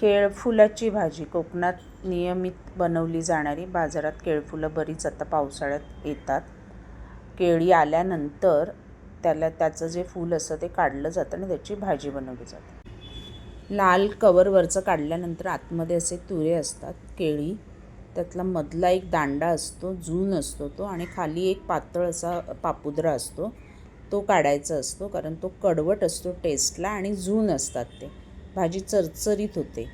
केळफुलाची भाजी. कोकणात नियमित बनवली जाणारी. बाजारात केळफुलं बरीच आता पावसाळ्यात येतात. केळी आल्यानंतर त्याला त्याचं जे फूल असतं ते काढलं जातं आणि त्याची भाजी बनवली जाते. लाल कवरवरचं काढल्यानंतर आतमध्ये असे तुरे असतात. केळी त्यातला मधला एक दांडा असतो जून असतो तो आणि खाली एक पातळ असा पापुद्रा असतो. तो काढायचा असतो कारण तो कडवट असतो टेस्टला आणि जून असतात ते. भाजी चरचरीत होते.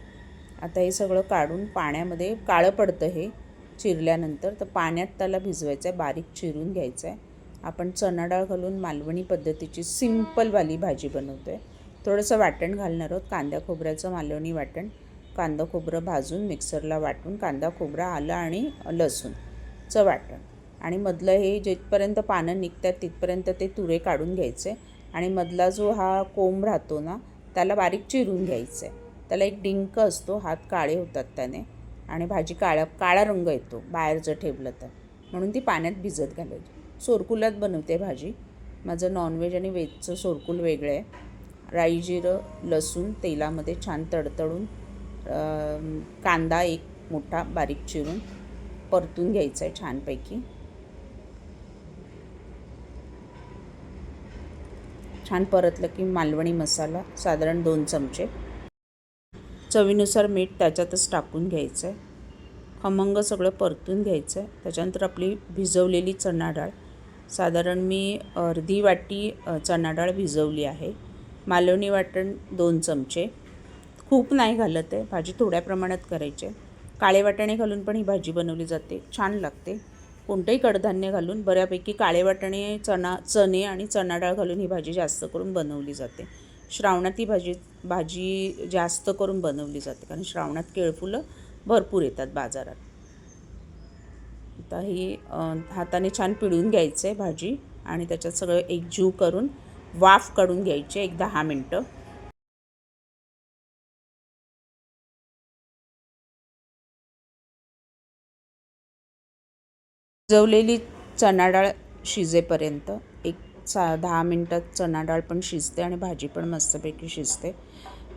आता हे सगळं काढून पाण्यामध्ये काळं पडतं हे चिरल्यानंतर तर पाण्यात त्याला भिजवायचं आहे बारीक चिरून घ्यायचं आहे. आपण चणा डाळ घालून मालवणी पद्धतीची सिम्पलवाली भाजी बनवतो आहे थोडंसं वाटण घालणार आहोत कांद्या खोबऱ्याचं मालवणी वाटण. कांदा खोबरं भाजून मिक्सरला वाटून कांदा खोबरा आलं आणि लसूणचं वाटण. आणि मधलं हे जिथपर्यंत पानं निघतात तिथपर्यंत ते तुरे काढून घ्यायचे. आणि मधला जो हा कोंब राहतो ना त्याला बारीक चिरून घ्यायचं आहे त्याला एक डिंक असतो हात काळे होतात त्याने. आणि भाजी काळा काळा रंग येतो बाहेर जर ठेवलं तर. म्हणून ती पाण्यात भिजत घालायची. सोरकुलात बनवते भाजी. माझं नॉनव्हेज आणि व्हेजचं सोरकुल वेगळं आहे. राई जिरं लसूण तेलामध्ये छान तडतडून कांदा एक मोठा बारीक चिरून परतून घ्यायचा आहे छानपैकी. छान परतलं की मालवणी मसाला साधारण दोन चमचे. चवीनुसार मीठ त्याच्यातच टाकून घ्यायचं आहे खमंग सगळं परतून घ्यायचं आहे त्याच्यानंतर आपली भिजवलेली चणा डाळ साधारण मी अर्धी वाटी चणा डाळ भिजवली आहे. मालवणी वाटण दोन चमचे. खूप नाही घालत आहे. भाजी थोड्या प्रमाणात करायची आहे. काळे वाटाणे घालून पण ही भाजी बनवली जाते. छान लागते. कोणतंही कडधान्य घालून बऱ्यापैकी काळे वाटाणे चणा चणे आणि चणा डाळ घालून ही भाजी जास्त करून बनवली जाते. श्रावणात ही भाजी भाजी जास्त करून बनवली जाते कारण श्रावणात केळफुलं भरपूर येतात बाजारात. आता ही हाताने छान पिळून घ्यायचं आहे भाजी आणि त्याच्यात सगळं एकजीव करून वाफ काढून घ्यायची एक दहा मिनटं. शिजवलेली चणाडाळ शिजेपर्यंत एक सा दहा मिनटात चणाडाळ पण शिजते आणि भाजी पण मस्तपैकी शिजते.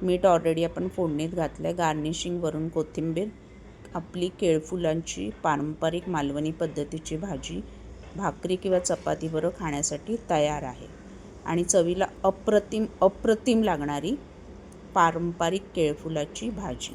मीठ ऑलरेडी आपण फोडणीत घातलं आहे गार्निशिंगवरून कोथिंबीर आपली केळफुलांची पारंपरिक मालवणी पद्धतीची भाजी भाकरी किंवा चपातीबरोबर खाण्यासाठी तयार आहे. आणि चवीला अप्रतिम अप्रतिम लागणारी पारंपरिक केळफुलाची भाजी.